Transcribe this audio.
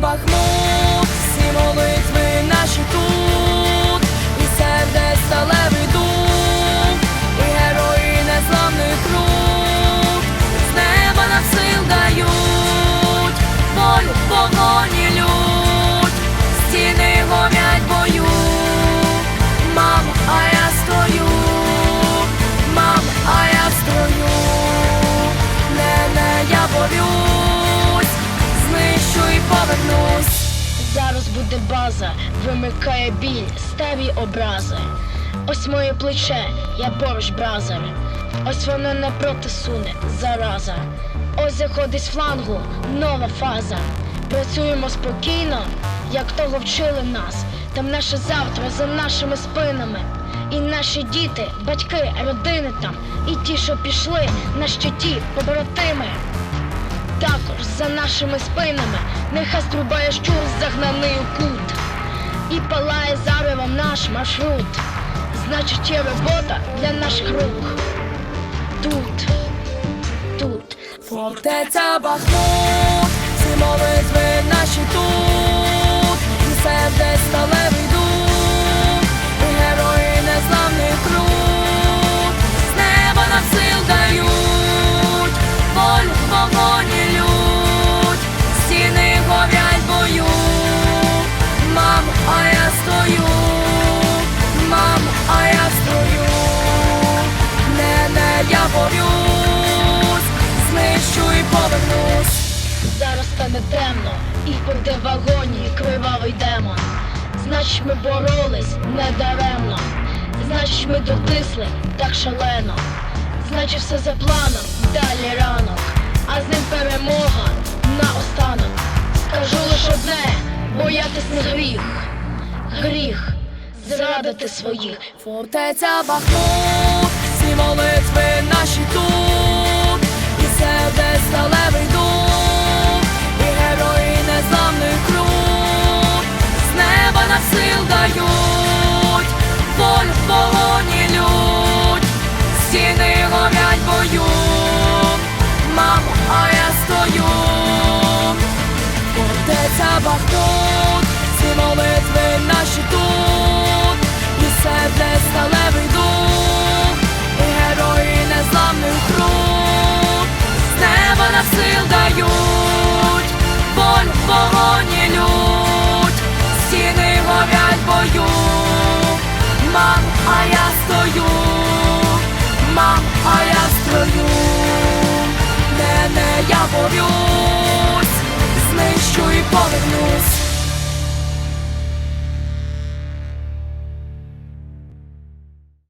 Бахмут, всі молитви наші тут, і сердець сталевий Буде база, вимикає біль, ставі образи. Ось моє плече, я поруч бразер. Ось воно напроти суне, зараза. Ось заходить з флангу, нова фаза. Працюємо спокійно, як того вчили нас. Там наше завтра за нашими спинами. І наші діти, батьки, родини там, і ті, що пішли на щиті, побратими. Також за нашими спинами. Нехай струбає щур загнаний у кут. І палає заревом наш маршрут. Значить є робота для наших рук. Тут, тут. Фортеця Бахмут, всі повернусь. Зараз стане темно І впаде в вагоні кривавий демон. Значить ми боролись недаремно. Значить ми дотисли так шалено. Значить все за планом, далі ранок. А з ним перемога наостанок. Скажу лише одне, боятись не гріх. Гріх зрадити своїх. Фортеця Бахмут, всі молитви наші тут, горять мамо, а я стою. Фортеця Бахмут, всі молитви наші тут, і сердець сталевий дух, і герої незламних рук, з неба нам сил дають, волю в погоні